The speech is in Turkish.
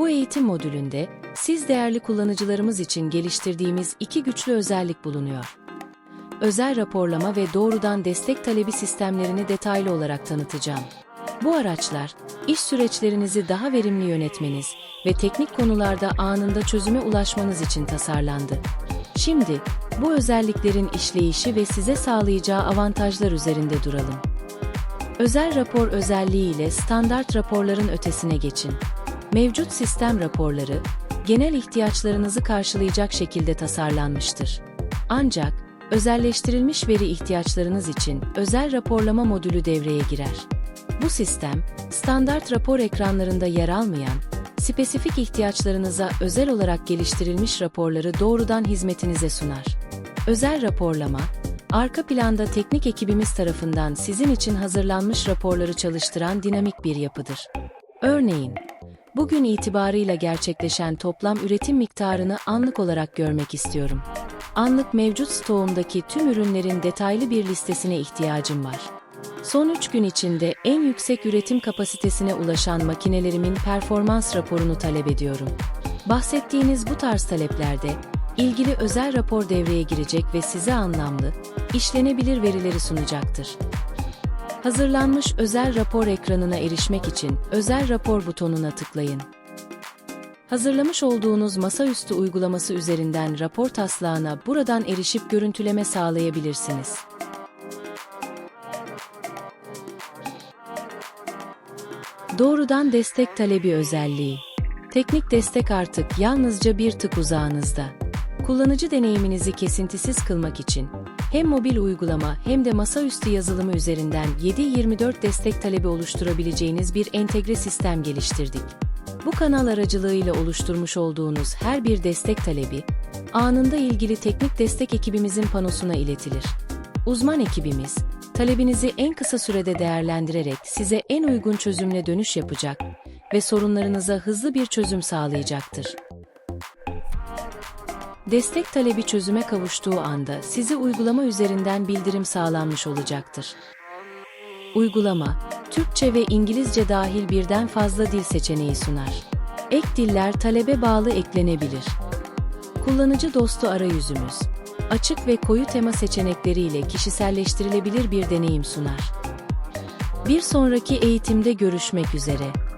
Bu eğitim modülünde siz değerli kullanıcılarımız için geliştirdiğimiz iki güçlü özellik bulunuyor. Özel raporlama ve doğrudan destek talebi sistemlerini detaylı olarak tanıtacağım. Bu araçlar, iş süreçlerinizi daha verimli yönetmeniz ve teknik konularda anında çözüme ulaşmanız için tasarlandı. Şimdi, bu özelliklerin işleyişi ve size sağlayacağı avantajlar üzerinde duralım. Özel rapor özelliği ile standart raporların ötesine geçin. Mevcut sistem raporları, genel ihtiyaçlarınızı karşılayacak şekilde tasarlanmıştır. Ancak, özelleştirilmiş veri ihtiyaçlarınız için özel raporlama modülü devreye girer. Bu sistem, standart rapor ekranlarında yer almayan, spesifik ihtiyaçlarınıza özel olarak geliştirilmiş raporları doğrudan hizmetinize sunar. Özel raporlama, arka planda teknik ekibimiz tarafından sizin için hazırlanmış raporları çalıştıran dinamik bir yapıdır. Örneğin, bugün itibarıyla gerçekleşen toplam üretim miktarını anlık olarak görmek istiyorum. Anlık mevcut stoğumdaki tüm ürünlerin detaylı bir listesine ihtiyacım var. Son 3 gün içinde en yüksek üretim kapasitesine ulaşan makinelerimin performans raporunu talep ediyorum. Bahsettiğiniz bu tarz taleplerde, ilgili özel rapor devreye girecek ve size anlamlı, işlenebilir verileri sunacaktır. Hazırlanmış özel rapor ekranına erişmek için özel rapor butonuna tıklayın. Hazırlamış olduğunuz masaüstü uygulaması üzerinden rapor taslağına buradan erişip görüntüleme sağlayabilirsiniz. Doğrudan destek talebi özelliği. Teknik destek artık yalnızca bir tık uzağınızda. Kullanıcı deneyiminizi kesintisiz kılmak için hem mobil uygulama hem de masaüstü yazılımı üzerinden 7/24 destek talebi oluşturabileceğiniz bir entegre sistem geliştirdik. Bu kanal aracılığıyla oluşturmuş olduğunuz her bir destek talebi, anında ilgili teknik destek ekibimizin panosuna iletilir. Uzman ekibimiz, talebinizi en kısa sürede değerlendirerek size en uygun çözümle dönüş yapacak ve sorunlarınıza hızlı bir çözüm sağlayacaktır. Destek talebi çözüme kavuştuğu anda size uygulama üzerinden bildirim sağlanmış olacaktır. Uygulama, Türkçe ve İngilizce dahil birden fazla dil seçeneği sunar. Ek diller talebe bağlı eklenebilir. Kullanıcı dostu arayüzümüz, açık ve koyu tema seçenekleriyle kişiselleştirilebilir bir deneyim sunar. Bir sonraki eğitimde görüşmek üzere.